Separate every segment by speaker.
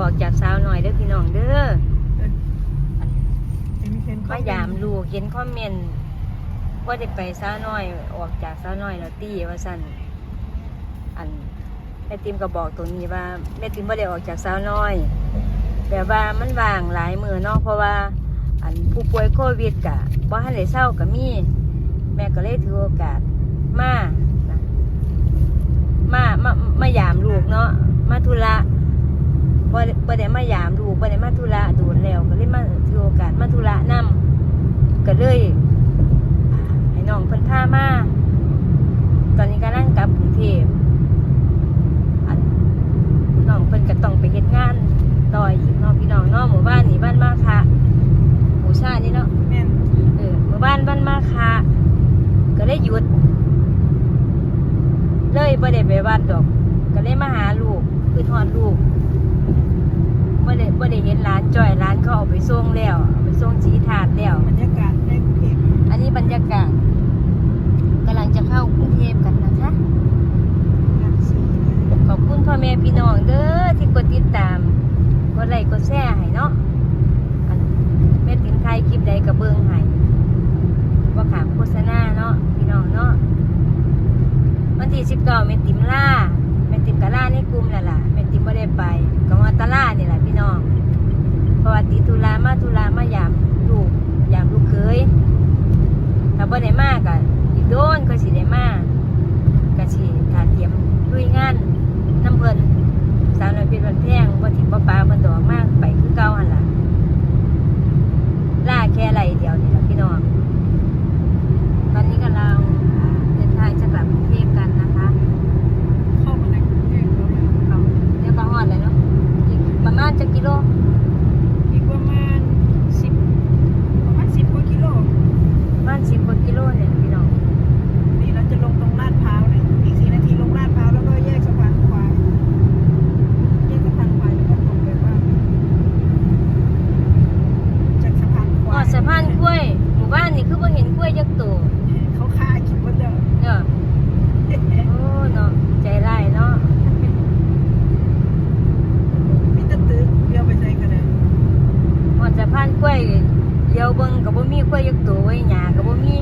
Speaker 1: ออกจากสาวหน่อยเด้อพี่น้องเด้อมายามลูกเห็นคอมเมนต์ว่าจะไปสาวน่อยออกจากสาวน่อยแล้วตี้ว่าสั่นอันแม่ติมก็บอกตรงนี้ว่าแม่ติมไม่ได้ออกจากสาวน่อยแบบว่ามันว่างหลายมือเนาะเพราะว่า อันผู้ป่วยโควิดกะบ่ให้เลยเศร้ากับมีแม่ก็เลยถือโอกาสมามา มามายามลูกเนาะมาทุระ บ่บ่ได้มายามดูประเดี๋ยวมาธุระดู
Speaker 2: แล้
Speaker 1: วก็เลยมาถือโอกาสมาธุระนำก็เลย
Speaker 2: ให้น้
Speaker 1: อง
Speaker 2: เพิ่นพา
Speaker 1: มา ห็นกล้วยยักษ์ตัว
Speaker 2: เขาฆ่ากินหมดแล้ว
Speaker 1: เนาะโอ้เนาะใจร้ายเนาะ
Speaker 2: มีแต่ตึเลี้ยวไปใส่กันเลย
Speaker 1: หอดสะพานกล้วยเลี้ยวเบิ่งกับบ่มีก
Speaker 2: ล้
Speaker 1: วยยัก
Speaker 2: ษ์ตัวไว้
Speaker 1: หยา
Speaker 2: ก็
Speaker 1: บ่
Speaker 2: มี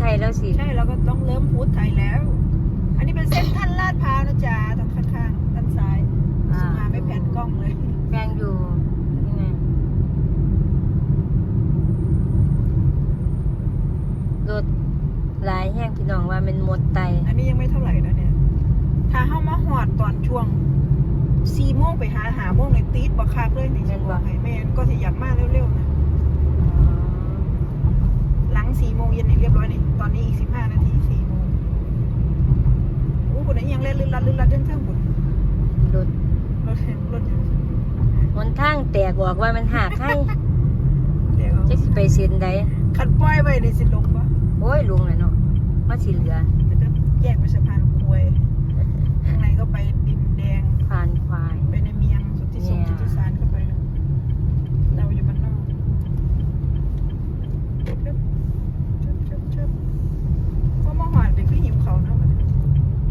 Speaker 2: ไท
Speaker 1: ยแล้วสิ
Speaker 2: ใช่เราก็ต้องเริ่มพูดไทยแล้ว อันนี้เป็นเส้นท่านลาดพร้าวนะจ๊ะตรงข้างๆด้านซ้าย
Speaker 1: อ่า
Speaker 2: มาไม่แผ่นกล้องเลย
Speaker 1: แพงอยู่นี่ไงรถหลายแห้งพี่น้องว่ามันหมดไต
Speaker 2: อันนี้ยังไม่เท่าไหร่นะเนี่ย ถ้าเข้ามาหอดตอนช่วงสี่โมงไปหาหาโมงในตีดบักคักเลยนี่ฉันบอกให้แม่นก็สิอยากมาเร็วๆนะหลัง สี่โมงเย็นนี่เรียบร้อยนี่ตอนนี้อีกสิบห้านาทีสี่โมงโอ้คนไหนยังเล่นลื่นลัดลื่นลัดเรื่องเท่งบุญ
Speaker 1: รถ
Speaker 2: รถรถยัง
Speaker 1: หนทางแตกบอกว่ามันหักให้
Speaker 2: เดี๋ยว
Speaker 1: จะสิไปเซ็นใด
Speaker 2: คันปล่อยไว้ในสิลงปะ
Speaker 1: โอ้ยลุงเลยเนาะมาสิเหลือ
Speaker 2: มันจะแยกไปสะพานควยข้างในก็ไปดินแดง
Speaker 1: ผ่านควาย
Speaker 2: ไปในเมียงสุทธิสง
Speaker 1: เนี่ย
Speaker 2: สุทธิสารเข้าไปนะเราอยู่บ้านนอกชึบชึบชึบชึบเพราะมาหอดเด็กก็หิวเขาเนาะ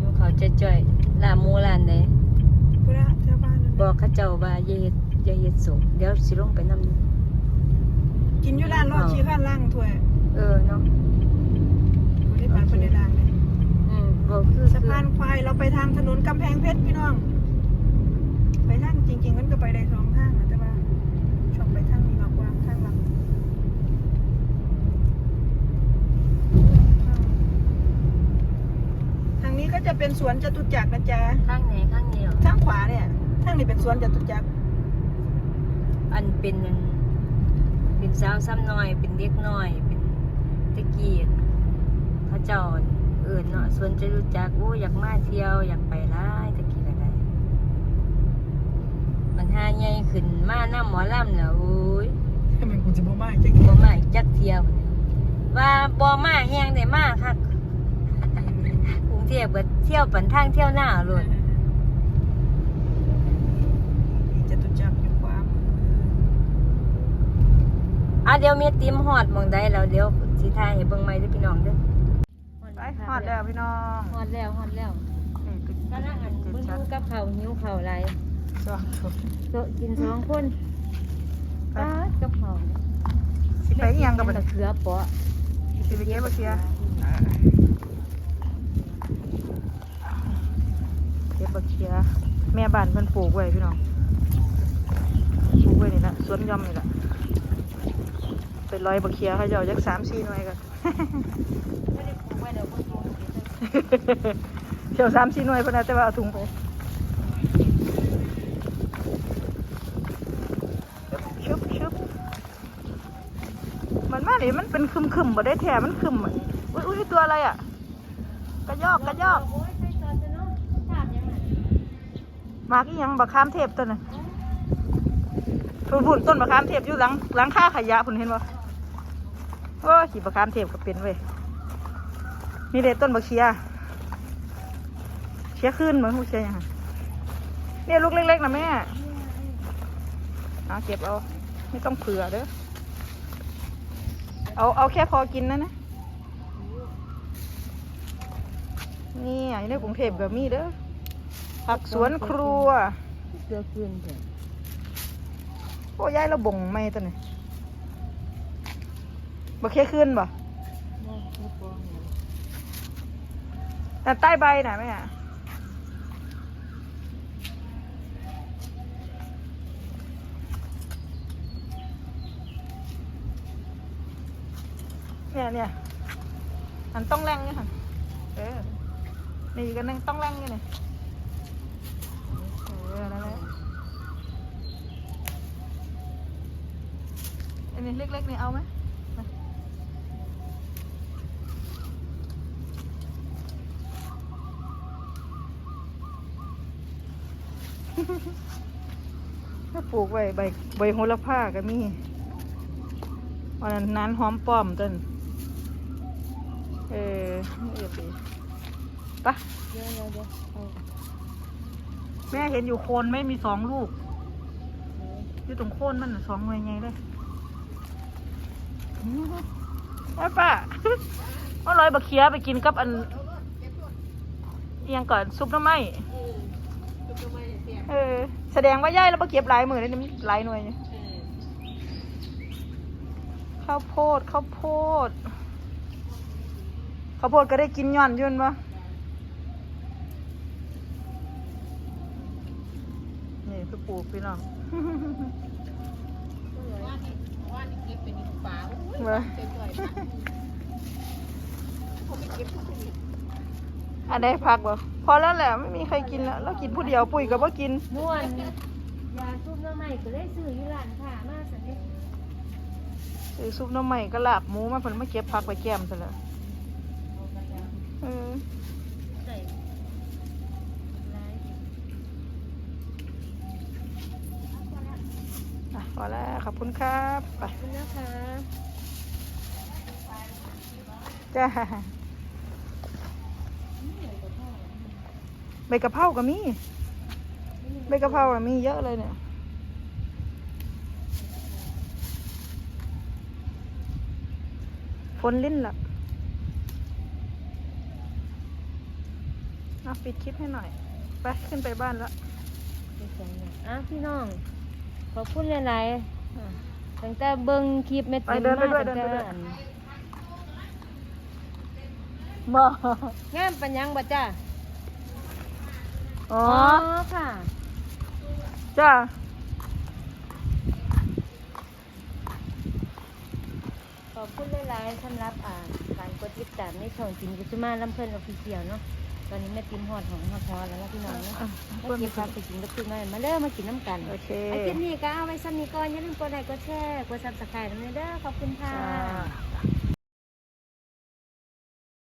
Speaker 1: ดูเขา จะจ่อยๆลาหมูลานใด
Speaker 2: พูดละเที่ยวบ้านนั่น
Speaker 1: บอกเขาเจ้าว่าอย่าเฮ็ดอย่าเฮ็ดสุกเดี๋ยวสิลงไปนำ
Speaker 2: กินอยู่ร้านรอดชี้ข้านล่างถ้วย
Speaker 1: เออเนาะ
Speaker 2: คนที่ปานคนในร้านเลย
Speaker 1: อืมบ่คือ
Speaker 2: สะพานควายเราไปทางถนนกำแพงเพชรพี่น้อง ไปทางจริง ๆ มันก็ไปได้สองทางนะแต่ว่าชอบไปทางนี้มากกว่าทางหลัง ทางนี้ก็จะเป็นสวนจตุจักรนะจ๊ะ
Speaker 1: ข้างไหนข้างนี้เหรอ
Speaker 2: ทางขวาเนี่ยทางนี้เป็นสวนจตุจักร
Speaker 1: อันเป็นอันเป็นสาวซ้ำน้อย เป็นเด็กน้อย เป็นตะกี้อันเขาเจ้าเอิ้นเนาะส่วนจะรู้จักโอ้อยากมาเที่ยวอยากไปหลายตะกี้ก็ได้มันหาใหญ่ขึ้นมาน้ำหมอลำแล้วโอ้ย
Speaker 2: ทำไมกูจะบ่มาจัง
Speaker 1: บ่มาจักเที่ยวนี่ว่าบ่มาแฮงได้มาคักกรุง เทพก็เที่ยวปันทางเที่ยวหน้าโลด
Speaker 2: จตุจักรอยู่ขวามือ
Speaker 1: อะเดี๋ยวมีติมฮอดหมองใดแล้วเดี๋ยวสิถ่ายให้เบิ่งใหม่เด้อพี่น้องเด้อ
Speaker 2: ไปหอดแล้วพี่น้อง
Speaker 1: ฮอดแล้วฮอดแล้ว
Speaker 2: นี่เป็น
Speaker 1: กำลังอันเบิ่งดูกับข้าวหิวข้าวหลาย
Speaker 2: สองคน
Speaker 1: โตะกินสองคนปาดกับข้าว
Speaker 2: สิไปอีหยังกับมัน
Speaker 1: มะเขือเปาะ
Speaker 2: สิไปเก็บบ่เสีย เก็บบ่เสียแม่บ้านเพิ่นปลูกไว้พี่น้องปลูกไว้นี่ละสวนย่อมนี่ละไปลอยบักเขียเขาเจ้าจักสามสี่หน่วยกัน
Speaker 1: ไม่ได้ปลูกไว้เดี๋ยวเพิ่นปลูกเดี๋ยว
Speaker 2: สามสี่หน่วยเพิ่นเอาแต่ว่าเอาถุงไปชึบชึบมันมาดิมันเป็นคึมคึมๆบ่ได้แท้มันคึมอุ้ยอุ้ยตัวอะไรอะ กระยอกกระยอก
Speaker 1: โอ้ยใส่ซอสเนาะชาติยังไง
Speaker 2: หมากอีหยังบักขามเทพต้นน่ะพุ่นพุ่นต้นบักขามเทพอยู่หลังหลังค่าขยะพุ่นเห็นบ่โอ้ยขี่บักขามเทพก็เป็นเว้ยมีเด็ดต้นบักเชียเชียขึ้นเหมือนผู้เชียยังไงเนี่ยลูกเล็กๆนะแม่เอาเก็บเอา ไม่ต้องเผื่อเด้อเอาเอาแค่พอกินนะนะ นี่อยู่ในกรุงเทพก็มีเด้อผักสวนครัว
Speaker 1: เสือคืนเถอะ
Speaker 2: โอ้ยายเราบ่งไม่ตัวนี้บ่แค่ขึ้นบ่
Speaker 1: บ่บ่ปองเนี่ย
Speaker 2: แต่ใต้ใบน่ะแม่ะเนี่ยเนี่ยอันต้องแรงเนี่ยค่ะ เออ นี่กันนึงต้องแรงเนี่ยนี่เออนั่นแหละอันนี้เล็กๆนี่เอาไหมถ้าปลูกไว้ใบใบโหระพาก็มีวันนั้นนั้นหอมป้อมต้นเออเออดี ปะ
Speaker 1: เดี๋ยวเดี๋ยวเดี๋ยวเอา
Speaker 2: แม่เห็นอยู่โคนไม่มีสองลูก อยู่ตรงโคนมันน่ะสองหน่วยไงเลยไอ้ป้าเอาลอยบะเคียไปกินกับอันเอียงก่อนซุปหน้ำไม้เออ แสดงว่าย่ายแล้วบะเก็บหลายมือเลยนี่มันหลายหน่วยเนี่ยข้าวโพดข้าวโพดข้าวโพดก็ได้กินย่อนอยืนปะ นี่คือปลูกพี่น้อง
Speaker 3: ว่านี่เก็บเป็นฝา
Speaker 2: เว้ย
Speaker 3: เต็มเลยเขาไม่เก็บทุกชนิด
Speaker 2: อันได้พักบ่พอแล้วแหละไม่มีใครกินแล้วเรากินผู้เดียวปุ๋ยก็บ่กิน
Speaker 1: ม่วนยาซุปหน้ำใหม่ก็เลยซื้ออยู่ร้านค่ะมาสันเด้
Speaker 2: ซื้อซุปหน้ำใหม่ก็ลาบหมูมาเพิ่นมาเก็บผักไปแก้มซะแล้วเออ
Speaker 1: ใส่หลาย
Speaker 2: อะ พอแล้วขอบคุณครับไป
Speaker 1: ขอบคุณนะคะ
Speaker 2: จ้าใบกะเพราก็มีใบกะเพราก็มีเยอะเลยเนี่ยฝนลิ้นละเอาปิดคลิปให้หน่อย ไป ขึ้นไปบ้านแล้ว
Speaker 1: ดีใจเนี่ยอะพี่น้อง ขอบคุณหลายๆตั้งแต่เบิ่งคลิปเม็ด
Speaker 2: ไปเดินไปด้วย
Speaker 1: ตั้งแต่
Speaker 2: เดินไปด้วย
Speaker 1: อัน
Speaker 2: บ่
Speaker 1: งามปัญญังบ่จ้า
Speaker 2: อ๋อ
Speaker 1: ค่ะ
Speaker 2: จ้า
Speaker 1: ขอบคุณหลายๆสำหรับอ่าการกดติดตามในช่องจิมกุสุมาลำเพิ่นออฟฟิเชียลเนาะต อนนี้แม่ติมฮอดของฮอดพอแล้วนะพี่น้องเนาะ
Speaker 2: อะ
Speaker 1: มาเก็บผักไปกินกับพี่น้อยมาเด้อมากินน้ำกัน
Speaker 2: โอเค
Speaker 1: ไอ้คลิปนี้ก็เอาไว้ซ้ำนี้ก่อนอย่าลืมกดไลค์กดแชร์กดซับสไครต์ด้วยเด้อขอบคุณค่ะ
Speaker 2: จ้า